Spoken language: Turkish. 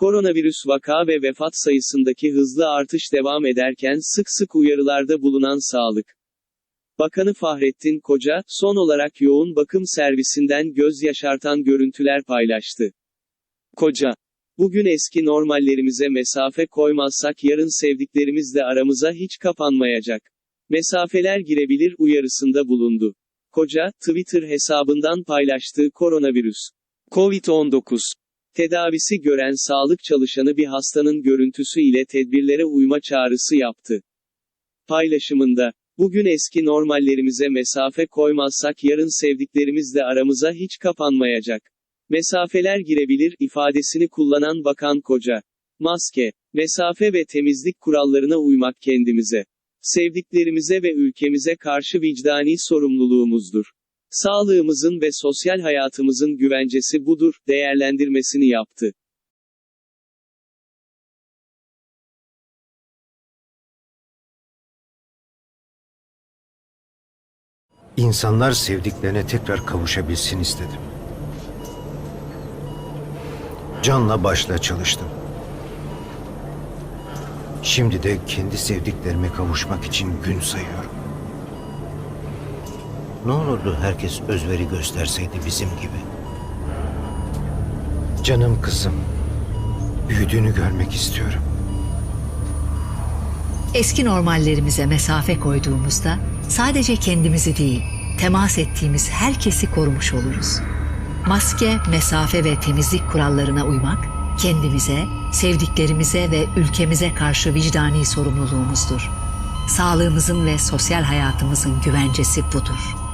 Koronavirüs vaka ve vefat sayısındaki hızlı artış devam ederken sık sık uyarılarda bulunan Sağlık Bakanı Fahrettin Koca, son olarak yoğun bakım servisinden göz yaşartan görüntüler paylaştı. Koca, bugün eski normallerimize mesafe koymazsak yarın sevdiklerimizle aramıza hiç kapanmayacak. Mesafeler girebilir uyarısında bulundu. Koca, Twitter hesabından paylaştığı koronavirüs COVID-19 tedavisi gören sağlık çalışanı bir hastanın görüntüsü ile tedbirlere uyma çağrısı yaptı. Paylaşımında, bugün eski normallerimize mesafe koymazsak yarın sevdiklerimizle aramıza hiç kapanmayacak. Mesafeler girebilir ifadesini kullanan Bakan Koca. Maske, mesafe ve temizlik kurallarına uymak kendimize, sevdiklerimize ve ülkemize karşı vicdani sorumluluğumuzdur. Sağlığımızın ve sosyal hayatımızın güvencesi budur, değerlendirmesini yaptı. İnsanlar sevdiklerine tekrar kavuşabilsin istedim. Canla başla çalıştım. Şimdi de kendi sevdiklerime kavuşmak için gün sayıyorum. Ne olurdu herkes özveri gösterseydi bizim gibi. Canım kızım, büyüdüğünü görmek istiyorum. Eski normallerimize mesafe koyduğumuzda sadece kendimizi değil, temas ettiğimiz herkesi korumuş oluruz. Maske, mesafe ve temizlik kurallarına uymak kendimize, sevdiklerimize ve ülkemize karşı vicdani sorumluluğumuzdur. Sağlığımızın ve sosyal hayatımızın güvencesi budur.